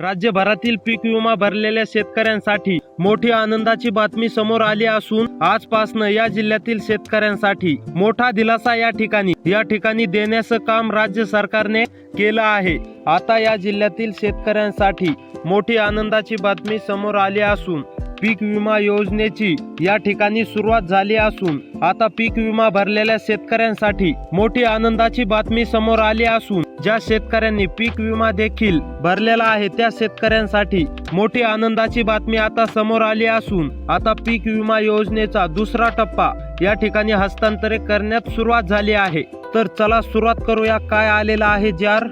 राज्यभरातील पीक विमा भरलेल्या शेतकऱ्यांसाठी मोठी आनंदाची बातमी समोर आली असून आजपासनं या जिल्ह्यातील शेतकऱ्यांसाठी मोठा दिलासा या ठिकाणी या ठिकाणी देण्याचं काम राज्य सरकारने केलं आहे. आता या जिल्ह्यातील शेतकऱ्यांसाठी मोठी आनंदाची बातमी समोर आली असून पीक विमा योजनेची या ठिकाणी सुरुवात झाली असून आता पीक विमा भरलेल्या शेतकऱ्यांसाठी मोठी आनंदाची बातमी समोर आली असून ज्या शेतकऱ्यांनी पीक विमा देखील भरलेला आहे त्या शेतकऱ्यांसाठी मोठी आनंदाची बातमी आता समोर आली असून आता पीक विमा योजनेचा दुसरा टप्पा या ठिकाणी हस्तांतरित करण्यात सुरुवात झाली आहे. तर चला सुरुवात करूया काय आलेलं आहे जार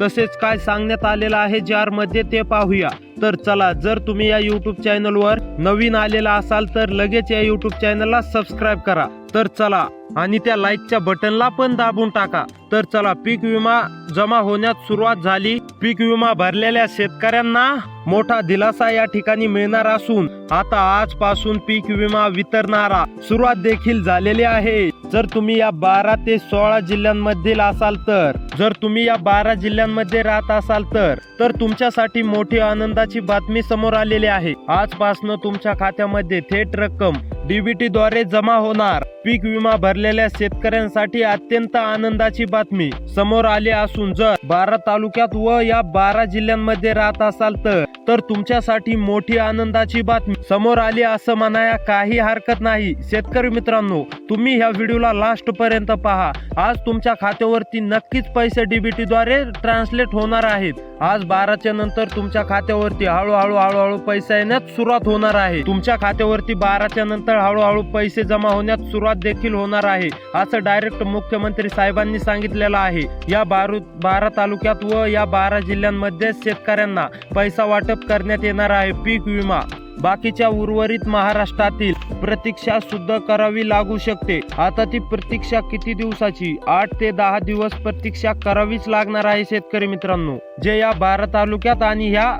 तसेच काय सांगण्यात आलेलं आहे जारमध्ये ते पाहूया. तर चला जर तुम्ही या युट्यूब चॅनलवर नवीन आलेला असाल तर लगेच या युट्यूब चॅनलला सबस्क्राईब करा. तर चला आणि त्या लाईकच्या बटनला पण दाबून टाका. तर चला पीक विमा जमा होण्यास सुरुवात झाली. पीक विमा भरलेल्या शेतकऱ्यांना मोठा दिलासा या ठिकाणी मिळणार असून आता आजपासून पीक विमा वितरणारा सुरुवात देखील झालेली आहे. जर तुम्ही या बारा ते सोळा जिल्ह्यांमधील असाल तर जर तुम्ही या बारा जिल्ह्यांमध्ये राहत असाल तर तर तुमच्यासाठी मोठी आनंदाची बातमी समोर आलेली आहे. आजपासनं तुमच्या खात्यामध्ये थेट रक्कम डीबीटी द्वारे जमा होणार. पीक विमा भरलेल्या शेतकऱ्यांसाठी अत्यंत आनंदाची बातमी समोर आली असून जर बारा तालुक्यात व या बारा जिल्ह्यांमध्ये राहत असाल तर तर तुमच्यासाठी मोठी आनंदाची बातमी समोर आली असं म्हणाया काही हरकत नाही. शेतकरी मित्रांनो तुम्ही ह्या व्हिडिओला लास्टपर्यंत पहा. आज तुमच्या खात्यावरती नक्कीच पैसे डीबीटी द्वारे ट्रान्सलेट होणार आहेत. आज बाराच्या नंतर तुमच्या खात्यावरती हळूहळू हळूहळू पैसे येण्यास सुरुवात होणार आहे. तुमच्या खात्यावरती बाराच्या नंतर हळूहळू पैसे जमा होण्यास सुरुवात देखील होणार आहे. असं डायरेक्ट मुख्यमंत्री साहेबांनी सांगितलेलं आहे. या बारू बारा तालुक्यात व या बारा जिल्ह्यांमध्ये शेतकऱ्यांना पैसा वाटप करण्यात येणार आहे. पीक विमा बाकीच्या उर्वरित महाराष्ट्रातील प्रतीक्षा सुद्धा करावी लागू शकते. आता ती प्रतीक्षा किती दिवसाची? आठ ते दहा दिवस प्रतीक्षा करावीच लागणार आहे शेतकरी मित्रांनो. जे या बारा तालुक्यात आणि ह्या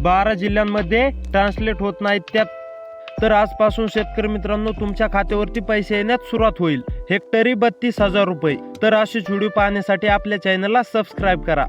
बारा जिल्ह्यांमध्ये ट्रान्सलेट होत नाहीत त्यात तर आजपासून शेतकरी मित्रांनो तुमच्या खात्यावरती पैसे येण्यास सुरुवात होईल. हेक्टरी बत्तीस हजार रुपये. तर अशी व्हिडिओ पाहण्यासाठी आपल्या चॅनलला सबस्क्राईब करा.